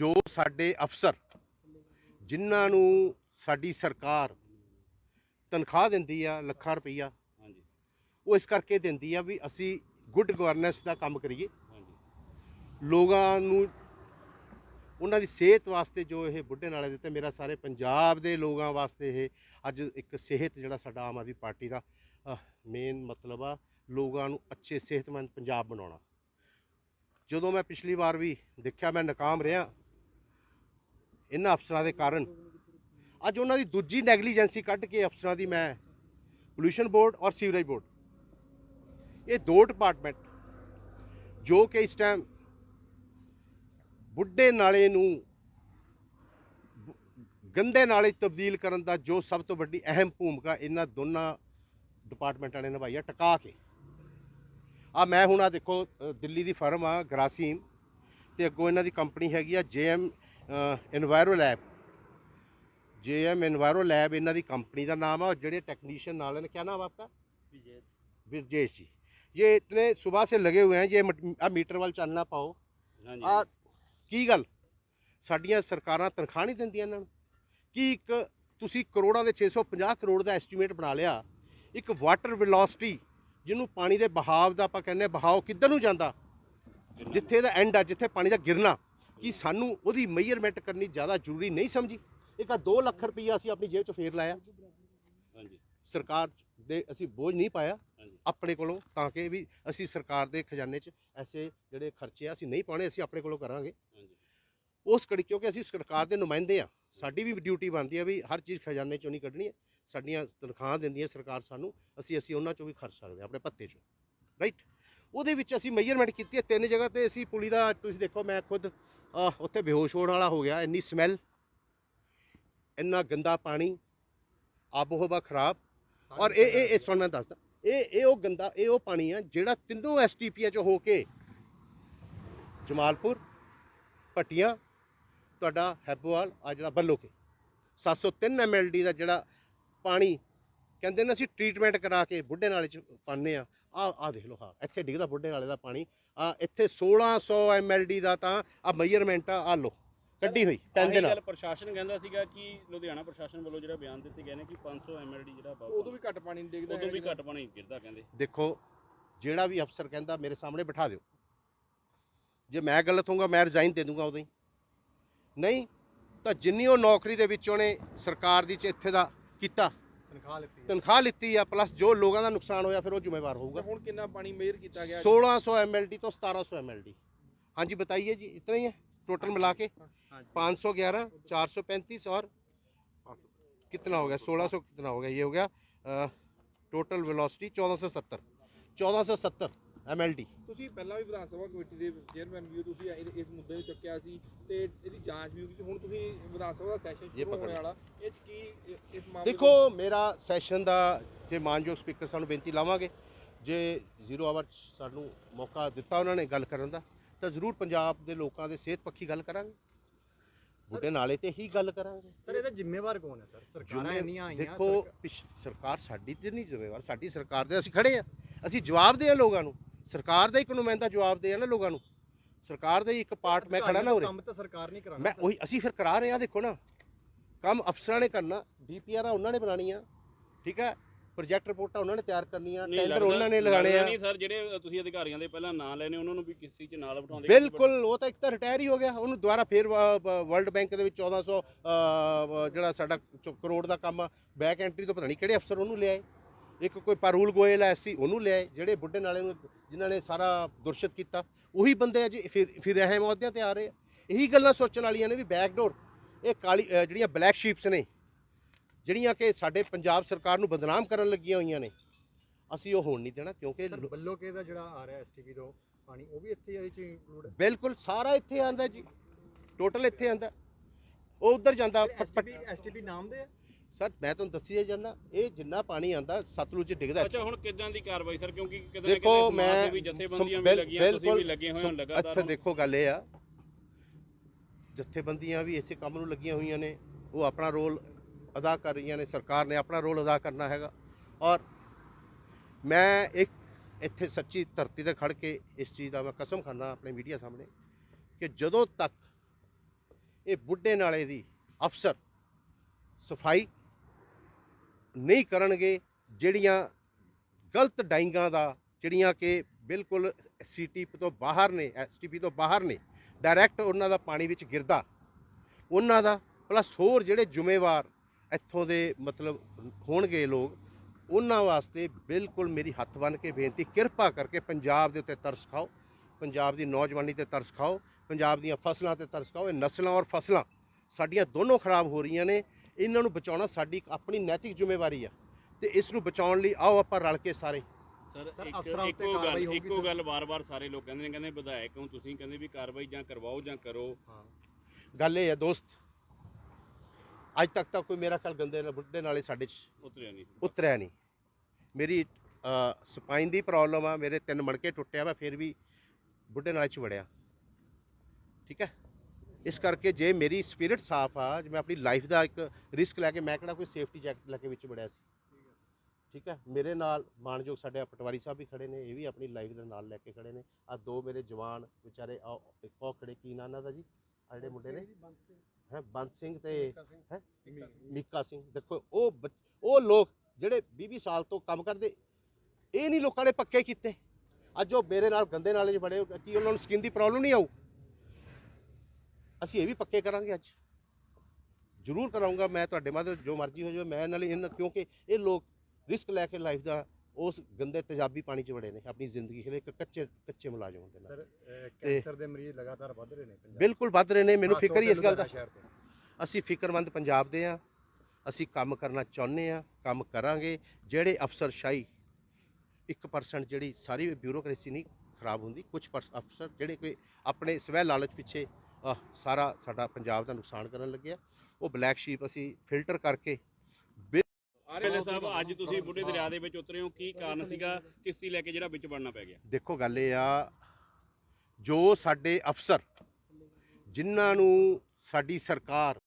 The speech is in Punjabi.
ਜੋ ਸਾਡੇ ਅਫਸਰ ਜਿਨ੍ਹਾਂ ਨੂੰ ਸਾਡੀ ਸਰਕਾਰ ਤਨਖਾਹ ਦਿੰਦੀ ਆ ਲੱਖਾਂ ਰੁਪਈਆ ਹਾਂਜੀ। ਉਹ ਇਸ ਕਰਕੇ ਦਿੰਦੀ ਆ ਵੀ ਅਸੀਂ ਗੁੱਡ ਗਵਰਨੈਂਸ ਦਾ ਕੰਮ ਕਰੀਏ। ਹਾਂਜੀ। ਲੋਕਾਂ ਨੂੰ ਉਹਨਾਂ ਦੀ ਸਿਹਤ ਵਾਸਤੇ ਜੋ ਇਹ ਬੁੱਢੇ ਨਾਲੇ ਦਿੱਤੇ ਮੇਰਾ ਸਾਰੇ ਪੰਜਾਬ ਦੇ ਲੋਕਾਂ ਵਾਸਤੇ ਇਹ ਅੱਜ ਇੱਕ ਸਿਹਤ ਜਿਹੜਾ ਸਾਡਾ ਆਮ ਆਦਮੀ ਪਾਰਟੀ ਦਾ ਮੇਨ ਮਤਲਬ ਆ ਲੋਕਾਂ ਨੂੰ ਅੱਛੇ ਸਿਹਤਮੰਦ ਪੰਜਾਬ ਬਣਾਉਣਾ। ਜਦੋਂ ਮੈਂ ਪਿਛਲੀ ਵਾਰ ਵੀ ਦੇਖਿਆ ਮੈਂ ਨਾਕਾਮ ਰਿਹਾ ਇਹਨਾਂ ਅਫਸਰਾਂ ਦੇ ਕਾਰਨ। ਅੱਜ ਉਹਨਾਂ ਦੀ ਦੂਜੀ ਨੈਗਲੀਜੈਂਸੀ ਕੱਢ ਕੇ ਅਫਸਰਾਂ ਦੀ ਮੈਂ ਪੋਲੂਸ਼ਨ ਬੋਰਡ ਔਰ ਸੀਵਰੇਜ ਬੋਰਡ। ਇਹ ਦੋ ਡਿਪਾਰਟਮੈਂਟ ਜੋ ਕਿ ਇਸ ਟਾਈਮ ਬੁੱਢੇ ਨਾਲੇ ਨੂੰ ਗੰਦੇ ਨਾਲੇ ਤਬਦੀਲ ਕਰਨ ਦਾ ਜੋ ਸਭ ਤੋਂ ਵੱਡੀ ਅਹਿਮ ਭੂਮਿਕਾ ਇਹਨਾਂ ਦੋਨਾਂ ਡਿਪਾਰਟਮੈਂਟਾਂ ਨੇ ਨਿਭਾਈ ਆ, ਟਿਕਾ ਕੇ। ਆ ਮੈਂ ਹੁਣ ਆ ਦੇਖੋ ਦਿੱਲੀ ਦੀ ਫਰਮ ਆ ਗਰਾਸੀਮ, ਤੇ ਅੱਗੋਂ ਇਹਨਾਂ ਦੀ ਕੰਪਨੀ ਹੈਗੀ ਆ, J M enviro lab J M enviro lab ਇਹਨਾਂ ਦੀ ਕੰਪਨੀ ਦਾ ਨਾਮ ਆ ਜਿਹੜੇ ਟੈਕਨੀਸ਼ੀਅਨ ਨਾਲ ਇਹਨਾਂ ਕੀ ਨਾਮ ਆਪਕਾ? ਵਿਜੇਸ਼। विजेश जी ये इतने सुबह से लगे हुए हैं ਇਹ आप ਮੀਟਰ ਵੱਲ ਚੱਲ ਨਾ ਪਾਓ। ਆ ਕੀ ਗੱਲ? ਸਾਡੀਆਂ ਸਰਕਾਰਾਂ ਤਨਖਾਹ ਨਹੀਂ ਦਿੰਦੀਆਂ ਇਹਨਾਂ ਨੂੰ। ਕੀ ਇੱਕ ਤੁਸੀਂ ਕਰੋੜਾਂ ਦੇ 650 ਕਰੋੜ ਦਾ ਐਸਟੀਮੇਟ ਬਣਾ ਲਿਆ। ਇੱਕ ਵਾਟਰ ਵੈਲੋਸਿਟੀ ਜਿਹਨੂੰ ਪਾਣੀ ਦੇ ਬਹਾਵ ਦਾ ਆਪਾਂ ਕਹਿੰਦੇ ਬਹਾਵ ਕਿੱਧਰ ਨੂੰ ਜਾਂਦਾ? ਜਿੱਥੇ ਦਾ ਐਂਡ ਆ ਜਿੱਥੇ ਪਾਣੀ ਦਾ ਗਿਰਨਾ। ਕੀ ਸਾਨੂੰ ਉਹਦੀ ਮੇਜਰਮੈਂਟ ਕਰਨੀ ਜ਼ਿਆਦਾ ਜ਼ਰੂਰੀ ਨਹੀਂ ਸਮਝੀ। ਇੱਕ ਆ 2 ਲੱਖ ਰੁਪਈਆ ਅਸੀਂ ਆਪਣੀ ਜੇਬ 'ਚ ਫੇਰ ਲਾਇਆ। ਹਾਂਜੀ। ਸਰਕਾਰ ਦੇ ਅਸੀਂ ਬੋਝ ਨਹੀਂ ਪਾਇਆ ਆਪਣੇ ਕੋਲੋਂ ਤਾਂ ਕਿ ਵੀ ਅਸੀਂ ਸਰਕਾਰ ਦੇ ਖਜ਼ਾਨੇ 'ਚ ਐਸੇ ਜਿਹੜੇ ਖਰਚੇ ਆ ਅਸੀਂ ਨਹੀਂ ਪਾਉਣੇ ਅਸੀਂ ਆਪਣੇ ਕੋਲੋਂ ਕਰਾਂਗੇ। ਹਾਂਜੀ। ਉਸ ਕੜੀ ਕਿਉਂਕਿ ਅਸੀਂ ਸਰਕਾਰ ਦੇ ਨੁਮਾਇੰਦੇ ਆ ਸਾਡੀ ਵੀ ਡਿਊਟੀ ਬਣਦੀ ਆ ਵੀ ਹਰ ਚੀਜ਼ ਖਜ਼ਾਨੇ 'ਚੋਂ ਨਹੀਂ ਕੱਢਣੀ ਹੈ ਸਾਡੀਆਂ ਤਨਖਾਹਾਂ ਦਿੰਦੀ ਹੈ ਸਰਕਾਰ ਸਾਨੂੰ ਅਸੀਂ ਅਸੀਂ ਉਹਨਾਂ 'ਚੋਂ ਵੀ ਖਰਚ ਸਕਦੇ ਹਾਂ ਆਪਣੇ ਭੱਤੇ 'ਚੋਂ। ਰਾਈਟ ਉਹਦੇ ਵਿੱਚ ਅਸੀਂ ਮੇਜਰਮੈਂਟ ਕੀਤੀ ਹੈ ਤਿੰਨ ਜਗ੍ਹਾ ਤੇ ਅਸੀਂ ਪੁਲੀ ਦਾ ਤੁਸੀਂ ਦੇਖੋ ਮੈਂ ਖੁਦ ਅਹ, ਉੱਥੇ ਬੇਹੋਸ਼ ਹੋਣ ਵਾਲਾ ਹੋ ਗਿਆ ਇੰਨੀ ਸਮੈਲ ਇੰਨਾ ਗੰਦਾ ਪਾਣੀ ਆਬੋ ਹਵਾ ਖਰਾਬ ਔਰ ਇਹ ਇਹ ਇਹ ਸੁਣ ਮੈਂ ਦੱਸਦਾ ਇਹ ਇਹ ਉਹ ਗੰਦਾ ਇਹ ਉਹ ਪਾਣੀ ਆ ਜਿਹੜਾ ਤਿੰਨੋਂ ਐਸਟੀਪੀਆਂ ਚ ਹੋ ਕੇ ਜਮਾਲਪੁਰ ਪਟੀਆਂ ਤੁਹਾਡਾ ਹੈਬੋਵਾਲ ਆ ਜਿਹੜਾ ਬੱਲੋਕੇ। 703 ਐਮਐਲਡੀ ਦਾ ਜਿਹੜਾ ਪਾਣੀ ਕਹਿੰਦੇ ਨੇ ਅਸੀਂ ਟ੍ਰੀਟਮੈਂਟ ਕਰਾ ਕੇ ਬੁੱਢੇ ਨਾਲੇ ਚ ਪਾਉਂਦੇ ਆ। ਆ ਆ ਦੇਖ ਲਓ ਹਾਂ ਇੱਥੇ ਡਿੱਗਦਾ ਬੁੱਢੇ ਨਾਲੇ ਦਾ ਪਾਣੀ। ਆ ਇੱਥੇ 1600 ਐਮਐਲਡੀ ਦਾ ਤਾਂ ਆ ਮੇਜਰਮੈਂਟ ਆ ਆ ਲੋ ਕੱਢੀ ਹੋਈ ਪੈਨ ਦੇ ਨਾਲ। ਗੱਲ ਪ੍ਰਸ਼ਾਸਨ ਕਹਿੰਦਾ ਸੀਗਾ ਕਿ ਲੁਧਿਆਣਾ ਪ੍ਰਸ਼ਾਸਨ ਵੱਲੋਂ ਜਿਹੜਾ ਬਿਆਨ ਦਿੱਤੇ ਗਏ ਨੇ ਕਿ 500 ਐਮਐਲਡੀ ਜਿਹੜਾ ਉਦੋਂ ਵੀ ਘੱਟ ਪਾਣੀ ਨਹੀਂ ਡਿੱਗਦਾ ਉਦੋਂ ਵੀ ਘੱਟ ਪਾਣੀ ਗਿਰਦਾ ਕਹਿੰਦੇ। ਦੇਖੋ ਜਿਹੜਾ ਵੀ ਅਫਸਰ ਕਹਿੰਦਾ ਮੇਰੇ ਸਾਹਮਣੇ ਬਿਠਾ ਦਿਓ। ਜੇ ਮੈਂ ਗਲਤ ਹੋਊਗਾ ਮੈਂ ਰਿਜ਼ਾਈਨ ਦੇ ਦੂੰਗਾ ਉਦੋਂ ਹੀ। ਨਹੀਂ ਤਾਂ ਜਿੰਨੀ ਉਹ ਨੌਕਰੀ ਦੇ ਵਿੱਚ ਉਹਨੇ ਸਰਕਾਰ ਦੀ ਚ ਇੱਥੇ ਦਾ ਕੀਤਾ ਤਨਖਾਹ ਲਿੱਤੀ ਤਨਖਾਹ ਲਿੱਤੀ ਆ ਪਲੱਸ ਜੋ ਲੋਕਾਂ ਦਾ ਨੁਕਸਾਨ ਹੋਇਆ ਫਿਰ ਉਹ ਜ਼ਿੰਮੇਵਾਰ ਹੋਊਗਾ ਹੁਣ ਕਿੰਨਾ ਪਾਣੀ ਮੇਅਰ ਕੀਤਾ ਗਿਆ 1600 एमएलडी तो 1700 एमएलडी हाँ जी बताइए जी इतना ही है टोटल मिला के 511 435 और कितना हो गया 1600 कितना हो गया ये हो गया टोटल वेलोसिटी 1470 1470 ਐਮਐਲਟੀ ਤੁਸੀਂ ਪਹਿਲਾਂ ਵੀ ਵਿਧਾਨ ਸਭਾ ਕਮੇਟੀ ਦੇ ਚੇਅਰਮੈਨ ਵੀ ਹੋ ਤੁਸੀਂ ਇਸ ਮੁੱਦੇ ਨੂੰ ਚੁੱਕਿਆ ਸੀ ਤੇ ਇਹਦੀ ਜਾਂਚ ਵੀ ਹੋਈ ਸੀ। ਹੁਣ ਤੁਸੀਂ ਵਿਧਾਨ ਸਭਾ ਦਾ ਸੈਸ਼ਨ ਸ਼ੁਰੂ ਹੋਣ ਵਾਲਾ ਇਹ 'ਚ ਕੀ ਇਸ ਮਾਮਲੇ ਦੇਖੋ ਮੇਰਾ ਸੈਸ਼ਨ ਦਾ ਜੇ ਮਾਨਯੋਗ ਸਪੀਕਰ ਸਾਨੂੰ ਬੇਨਤੀ ਲਾਵਾਂਗੇ ਜੇ ਜ਼ੀਰੋ ਆਵਰ ਸਾਨੂੰ ਮੌਕਾ ਦਿੱਤਾ ਉਹਨਾਂ ਨੇ ਗੱਲ ਕਰਨ ਦਾ ਤਾਂ ਜ਼ਰੂਰ ਪੰਜਾਬ ਦੇ ਲੋਕਾਂ ਦੇ ਸਿਹਤ ਪੱਖੀ ਗੱਲ ਕਰਾਂਗੇ। ਬੁੱਢੇ ਨਾਲੇ ਤੇ ਹੀ ਗੱਲ ਕਰਾਂਗੇ। ਸਰ ਇਹਦਾ ਜ਼ਿੰਮੇਵਾਰ ਕੌਣ ਹੈ ਸਰ? ਸਰਕਾਰਾਂ ਇੰਨੀਆਂ ਆਈਆਂ ਦੇਖੋ ਸਰਕਾਰ ਸਾਡੀ ਤੇ ਨਹੀਂ ਜ਼ਿੰਮੇਵਾਰ ਸਾਡੀ ਸਰਕਾਰ ਦੇ ਅਸੀਂ ਖੜੇ ਆ। ਅਸੀਂ ਜਵਾਬ ਦੇ ਆ ਲੋਕਾਂ ਨੂੰ। ਸਰਕਾਰ ਦਾ ਇੱਕ ਨੁਮਾਇੰਦਾ ਜਵਾਬ ਦੇ ਆ ਨਾ ਲੋਕਾਂ ਨੂੰ। ਸਰਕਾਰ ਦਾ ਹੀ ਇੱਕ ਪਾਰਟ ਮੈਂ ਖੜਾ ਨਾ ਉਰੇ। ਕੰਮ ਤਾਂ ਸਰਕਾਰ ਨਹੀਂ ਕਰਾਂਗਾ ਮੈਂ ਉਹੀ ਅਸੀਂ ਫਿਰ ਕਰਾ ਰਹੇ ਆ ਦੇਖੋ ਨਾ। ਕੰਮ ਅਫਸਰਾਂ ਨੇ ਕਰਨਾ ਡੀਪੀਆਰ ਉਹਨਾਂ ਨੇ ਬਣਾਉਣੀਆਂ ਠੀਕ ਹੈ? ਪ੍ਰੋਜੈਕਟ ਰਿਪੋਰਟਾਂ ਉਹਨਾਂ ਨੇ ਤਿਆਰ ਕਰਨੀਆਂ ਟੈਂਡਰ ਉਹਨਾਂ ਨੇ ਲਗਾਣੇ ਆ। ਨਹੀਂ ਸਰ ਜਿਹੜੇ ਤੁਸੀਂ ਅਧਿਕਾਰੀਆਂ ਦੇ ਪਹਿਲਾਂ ਨਾਂ ਲੈਣੇ ਉਹਨਾਂ ਨੂੰ ਵੀ ਕਿਸੇ ਚ ਨਾਲ ਬਿਠਾਉਂਦੇ ਬਿਲਕੁਲ ਉਹ ਤਾਂ ਇੱਕ ਤਾਂ ਰਿਟਾਇਰ ਹੀ ਹੋ ਗਿਆ। ਉਹਨੂੰ ਦੁਬਾਰਾ ਫੇਰ ਵਰਲਡ ਬੈਂਕ ਦੇ ਵਿੱਚ 1400 ਅ, ਜਿਹੜਾ ਸਾਡਾ ਚ- ਕਰੋੜ ਦਾ ਕੰਮ ਬੈਕ ਐਂਟਰੀ ਤੋਂ ਪਤਾ ਨਹੀਂ ਕਿਹੜੇ ਅਫਸਰ ਉਹਨੂੰ ਲਿਆਏ। ਇੱਕ ਕੋਈ ਪਾਰੂਲ ਗੋਇਲ ਐ ਸੀ ਉਹਨੂੰ ਲਿਆਏ ਜਿਹੜੇ ਬੁੱਢੇ ਨਾਲੇ ਨੂੰ ਜਿਨ੍ਹਾਂ ਨੇ ਸਾਰਾ ਦੁਰਸ਼ਿਤ ਕੀਤਾ। ਉਹੀ ਬੰਦੇ ਅੱਜ ਫਿਰ ਫਿਰ ਇਹ ਮੌਦਿਆਂ ਤੇ ਆ ਰਹੇ ਆ। ਇਹੀ ਗੱਲਾਂ ਸੋਚਣ ਵਾਲੀਆਂ ਨੇ ਵੀ ਬੈਕਡੋਰ ਇਹ ਕਾਲੀ ਜਿਹੜੀਆਂ ਬਲੈਕ ਸ਼ੀਪਸ ਨੇ ਜਿਹੜੀਆਂ ਕਿ ਸਾਡੇ ਪੰਜਾਬ ਸਰਕਾਰ ਨੂੰ ਬਦਨਾਮ ਕਰਨ ਲੱਗੀਆਂ ਹੋਈਆਂ ਨੇ ਅਸੀਂ ਉਹ ਹੋਣ ਨਹੀਂ ਦੇਣਾ ਕਿਉਂਕਿ ਬੱਲੋਕੇ ਦਾ ਜਿਹੜਾ ਆ ਰਿਹਾ ਐਸਟੀਪੀ ਤੋਂ ਪਾਣੀ ਉਹ ਵੀ ਇੱਥੇ ਇਹਦੇ ਚ ਇੰਕਲੂਡ ਹੈ? ਬਿਲਕੁਲ ਸਾਰਾ ਇੱਥੇ ਆਂਦਾ ਜੀ ਟੋਟਲ ਇੱਥੇ ਆਂਦਾ ਉਹ ਉਧਰ ਜਾਂਦਾ ਐਸਟੀਪੀ ਐਸਟੀਪੀ ਨਾਮ ਦੇ ਹੈ ਸਰ ਮੈਂ ਤੁਹਾਨੂੰ ਦੱਸੀ ਜਾਂਦਾ ਇਹ ਜਿੰਨਾ ਪਾਣੀ ਆਂਦਾ ਸਤਲੁਜ ਚ ਡਿੱਗਦਾ। ਅੱਛਾ ਹੁਣ ਕਿਦਾਂ ਦੀ ਕਾਰਵਾਈ ਸਰ? ਕਿਉਂਕਿ ਕਿਤੇ ਨਾ ਕਿਤੇ ਮੈਂ ਵੀ ਜਥੇਬੰਦੀਆਂ ਵੀ ਲੱਗੀਆਂ ਤੁਸੀਂ ਵੀ ਲੱਗੇ ਹੋਏ ਹੋ ਲਗਾਤਾਰ। ਇੱਥੇ ਦੇਖੋ ਗੱਲ ਇਹ ਆ। ਜਥੇਬੰਦੀਆਂ ਵੀ ਇਸੇ ਕੰਮ ਨੂੰ ਲੱਗੀਆਂ ਹੋਈਆਂ ਨੇ। ਉਹ ਆਪਣਾ ਰੋਲ ਅਦਾ ਕਰ ਰਹੀਆਂ ਨੇ ਸਰਕਾਰ ਨੇ ਆਪਣਾ ਰੋਲ ਅਦਾ ਕਰਨਾ ਹੈਗਾ। ਔਰ ਮੈਂ ਇੱਕ ਇੱਥੇ ਸੱਚੀ ਧਰਤੀ ਤੇ ਖੜ ਕੇ ਇਸ ਚੀਜ਼ ਦਾ ਮੈਂ ਕਸਮ ਖਾਨਾ ਆਪਣੇ ਮੀਡੀਆ ਸਾਹਮਣੇ ਕਿ ਜਦੋਂ ਤੱਕ ਇਹ ਬੁੱਢੇ ਨਾਲੇ ਦੀ ਅਫਸਰ ਸਫ਼ਾਈ ਨਹੀਂ ਕਰਨਗੇ, ਜਿਹੜੀਆਂ ਗਲਤ ਡਾਈਂਗਾਂ ਦਾ, ਜਿਹੜੀਆਂ ਕਿ ਬਿਲਕੁਲ ਸੀਟੀਪੀ ਤੋਂ ਬਾਹਰ ਨੇ ਐਸਟੀਪੀ ਤੋਂ ਬਾਹਰ ਨੇ ਡਾਇਰੈਕਟ ਉਹਨਾਂ ਦਾ ਪਾਣੀ ਵਿੱਚ ਗਿਰਦਾ। ਉਹਨਾਂ ਦਾ ਪਲੱਸ ਹੋਰ ਜਿਹੜੇ ਜ਼ਿੰਮੇਵਾਰ ਇੱਥੋਂ ਦੇ ਮਤਲਬ ਹੋਣਗੇ ਲੋਕ, ਉਹਨਾਂ ਵਾਸਤੇ ਬਿਲਕੁਲ ਮੇਰੀ ਹੱਥ ਬੰਨ੍ਹ ਕੇ ਬੇਨਤੀ, ਕਿਰਪਾ ਕਰਕੇ ਪੰਜਾਬ ਦੇ ਉੱਤੇ ਤਰਸ ਖਾਓ, ਪੰਜਾਬ ਦੀ ਨੌਜਵਾਨੀ ਤੇ ਤਰਸ ਖਾਓ, ਪੰਜਾਬ ਦੀਆਂ ਫਸਲਾਂ ਤੇ ਤਰਸ ਖਾਓ, ਇਹ ਨਸਲਾਂ ਔਰ ਫਸਲਾਂ, ਸਾਡੀਆਂ ਦੋਨੋਂ ਖਰਾਬ ਹੋ ਰਹੀਆਂ ਨੇ ਇਹਨਾਂ ਨੂੰ ਬਚਾਉਣਾ ਸਾਡੀ ਇੱਕ ਆਪਣੀ ਨੈਤਿਕ ਜ਼ਿੰਮੇਵਾਰੀ ਆ ਤੇ ਇਸ ਨੂੰ ਬਚਾਉਣ ਲਈ ਆਓ ਆਪਾਂ ਰਲ ਕੇ ਸਾਰੇ। ਸਰ ਅਫਸਰਾਂ ਉੱਤੇ ਇੱਕੋ ਕਾਰਵਾਈ ਗੱਲ ਹੋਊਗੀ ਇੱਕੋ ਸਰ। ਗੱਲ ਵਾਰ-ਵਾਰ ਸਾਰੇ ਲੋਕ ਕਹਿੰਦੇ ਨੇ ਕਹਿੰਦੇ ਵਿਧਾਇਕ ਹੋ ਤੁਸੀਂ ਕਹਿੰਦੇ ਵੀ ਕਾਰਵਾਈ ਜਾਂ ਕਰਵਾਓ ਜਾਂ ਕਰੋ। ਗੱਲ ਇਹ ਹੈ ਦੋਸਤ ਅੱਜ ਤੱਕ ਤਾਂ ਕੋਈ ਮੇਰਾ ਖਿਆਲ ਗੰਦੇ ਨਾਲ ਬੁੱਢੇ ਨਾਲੇ ਸਾਡੇ 'ਚ ਉਤਰਿਆ ਨਹੀਂ। ਉਤਰਿਆ ਨਹੀਂ। ਮੇਰੀ ਸਪਾਈਨ ਦੀ ਪ੍ਰੋਬਲਮ ਆ ਮੇਰੇ ਤਿੰਨ ਮਣਕੇ ਟੁੱਟਿਆ ਵਾ ਫਿਰ ਵੀ ਬੁੱਢੇ ਨਾਲੇ 'ਚ ਵੜਿਆ। ਠੀਕ ਹੈ? ਇਸ ਕਰਕੇ ਜੇ ਮੇਰੀ ਸਪਿਰਿਟ ਸਾਫ਼ ਆ, ਜੇ ਮੈਂ ਆਪਣੀ ਲਾਈਫ ਦਾ ਇੱਕ ਰਿਸਕ ਲੈ ਕੇ ਮੈਂ ਕਿਹੜਾ ਕੋਈ ਸੇਫਟੀ ਜੈਕਟ ਲੈ ਕੇ ਵਿੱਚ ਵੜਿਆ ਸੀ। ਠੀਕ ਹੈ? ਮੇਰੇ ਨਾਲ ਮਾਨਯੋਗ ਸਾਡੇ ਪਟਵਾਰੀ ਸਾਹਿਬ ਵੀ ਖੜੇ ਨੇ, ਇਹ ਵੀ ਆਪਣੀ ਲਾਈਫ ਦੇ ਨਾਲ ਲੈ ਕੇ ਖੜੇ ਨੇ। ਆ ਦੋ ਮੇਰੇ ਜਵਾਨ ਵਿਚਾਰੇ ਆ ਇੱਕ ਉਹ ਖੜੇ, ਕੀ ਨਾਂ ਇਹਨਾਂ ਦਾ ਜੀ? ਆ ਜਿਹੜੇ ਮੁੰਡੇ ਨੇ? ਹੈ, ਬੰਤ ਸਿੰਘ ਤੇ ਹੈ? ਮੀਕਾ ਸਿੰਘ। ਦੇਖੋ, ਉਹ ਬੱਚ- ਉਹ ਲੋਕ ਜਿਹੜੇ 20 ਸਾਲ ਤੋਂ ਕੰਮ ਕਰਦੇ, ਇਹ ਨਹੀਂ ਲੋਕਾਂ ਨੇ ਪੱਕੇ ਕੀਤੇ। ਅੱਜ ਉਹ ਮੇਰੇ ਨਾਲ ਗੰਦੇ ਨਾਲੇ 'ਚ ਬੜੇ ਕੀ ਉਹਨਾਂ ਨੂੰ ਸਕਿਨ ਦੀ ਪ੍ਰੋਬਲਮ ਨਹੀਂ ਆਊ? ਅਸੀਂ ਇਹ ਵੀ ਪੱਕੇ ਕਰਾਂਗੇ ਅੱਜ। ਜ਼ਰੂਰ ਕਰਾਉਂਗਾ ਮੈਂ ਤੁਹਾਡੇ ਮਾਧਿਅਮ ਜੋ ਮਰਜ਼ੀ ਹੋ ਜਾਵੇ ਮੈਂ ਨਾਲ ਇਹਨਾਂ ਕਿਉਂਕਿ ਇਹ ਲੋਕ ਰਿਸਕ ਲੈ ਕੇ ਲਾਈਫ ਦਾ ਉਸ ਗੰਦੇ ਤੇਜ਼ਾਬੀ ਪਾਣੀ 'ਚ ਵੜੇ ਨੇ ਆਪਣੀ ਜ਼ਿੰਦਗੀ ਖਲੇ ਇੱਕ ਕੱਚੇ ਕੱਚੇ ਮੁਲਾਜ਼ਮ ਹੁੰਦੇ ਸਰ ਨੇ ਅਹ, ਕੈਂਸਰ ਦੇ ਮਰੀਜ਼ ਲਗਾਤਾਰ ਵੱਧ ਰਹੇ ਨੇ ਪੰਜਾਬ ਬਿਲਕੁਲ ਵੱਧ ਰਹੇ ਨੇ ਮੈਨੂੰ ਫਿਕਰ ਹੀ ਇਸ ਗੱਲ ਦਾ। ਅਸੀਂ ਫਿਕਰਮੰਦ ਪੰਜਾਬ ਦੇ ਆ ਅਸੀਂ ਕੰਮ ਕਰਨਾ ਚਾਹੁੰਦੇ ਆ ਕੰਮ ਕਰਾਂਗੇ। ਜਿਹੜੇ ਅਫਸਰਸ਼ਾਹੀ 1% ਜਿਹੜੀ ਸਾਰੀ ਬਿਊਰੋਕ੍ਰੇਸੀ ਨਹੀਂ ਖਰਾਬ ਹੁੰਦੀ ਕੁਝ ਅਫਸਰ ਜਿਹੜੇ ਕੋਈ ਆਪਣੇ ਸਵੈ ਲਾਲਚ ਪਿੱਛੇ ਸਾਰਾ ਸਾਡਾ ਪੰਜਾਬ ਦਾ ਨੁਕਸਾਨ ਕਰਨ ਲੱਗਿਆ। ਉਹ ਬਲੈਕ ਸ਼ੀਪ ਅਸੀਂ ਫਿਲਟਰ ਕਰਕੇ ਪਹਿਲੇ ਸਾਹਿਬ ਅੱਜ ਤੁਸੀਂ ਬੁੱਢੇ ਦਰਿਆ ਦੇ ਵਿੱਚ ਉਤਰੇ ਹੋ ਕੀ ਕਾਰਨ ਸੀਗਾ ਕਿਸ਼ਤੀ ਲੈ ਕੇ ਜਿਹੜਾ ਵਿੱਚ ਵੜਨਾ ਪੈ ਗਿਆ? ਦੇਖੋ ਗੱਲ ਇਹ ਆ ਜੋ ਸਾਡੇ ਅਫਸਰ ਜਿਨ੍ਹਾਂ ਨੂੰ ਸਾਡੀ ਸਰਕਾਰ